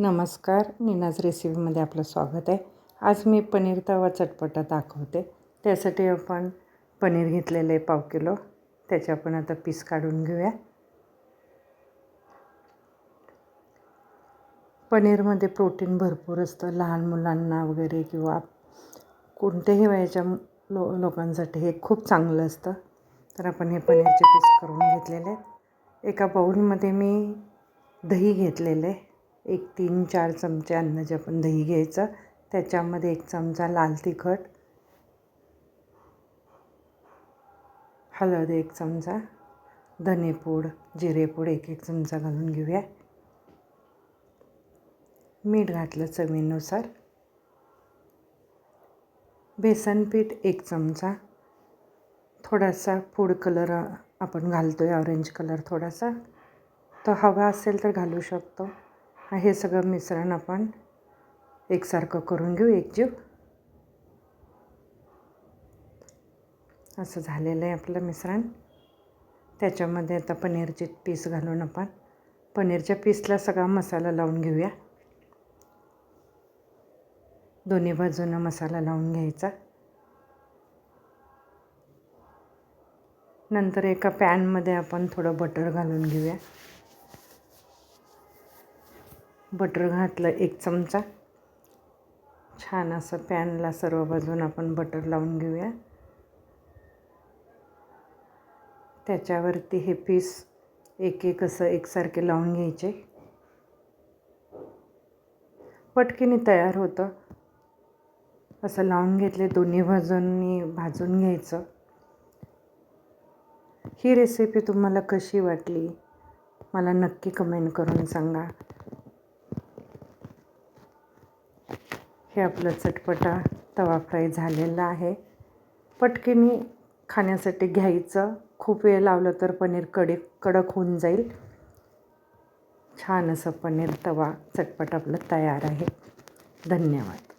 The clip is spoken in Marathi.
नमस्कार नीनाज रेसिपीमध्ये आपलं स्वागत आहे. आज मी पनीर तवा चटपटा दाखवते. त्यासाठी आपण पनीर घेतलेलं आहे पाव किलो. त्याचे आपण आता पीस काढून घेऊया. पनीरमध्ये प्रोटीन भरपूर असतं. लहान मुलांना वगैरे किंवा कोणत्याही वयाच्या लो लोकांसाठी हे खूप चांगलं असतं. तर आपण हे पनीरचे पीस करून घेतलेले आहेत. एका बाऊलमध्ये मी दही घेतलेलं आहे. एक तीन चार चमचे अंदाजे आपण दही घ्यायचं. त्याच्यामध्ये एक चमचा लाल तिखट. हळद एक चमचा. धनेपूड जिरेपूड एक एक चमचा घालून घेऊया. मीठ घातलं चवीनुसार. बेसन पीठ एक चमचा. थोडासा फूड कलर आपण घालतो आहे ऑरेंज कलर थोडासा. तो हवा असेल तर घालू शकतो. हे सगळं मिश्रण आपण एकसारखं करून घेऊ एकजीव. असं झालेलं आहे आपलं मिश्रण. त्याच्यामध्ये आता पनीरचे पीस घालून आपण पनीरच्या पीसला सगळा मसाला लावून घेऊया. दोन्ही बाजूनं मसाला लावून घ्यायचा. नंतर एका पॅनमध्ये आपण थोडं बटर घालून घेऊया. बटर घातलं एक चमचा. छान असं पॅनला सर्व बाजून आपण बटर लावून घेऊया. त्याच्यावरती हे पीस एक एक असं एकसारखे लावून घ्यायचे. पटकीने तयार होतं. असं लावून घेतले दोन्ही बाजूंनी भाजून घ्यायचं. ही रेसिपी तुम्हाला कशी वाटली? मला नक्की कमेंट करून सांगा. हे आपलं चटपटा तवा फ्राय झालेला आहे. पटकीने खाण्यासाठी घ्यायचं. खूप वेळ लावलं तर पनीर कडक कडक होऊन जाईल. छान असं पनीर तवा चटपट आपलं तयार आहे. धन्यवाद.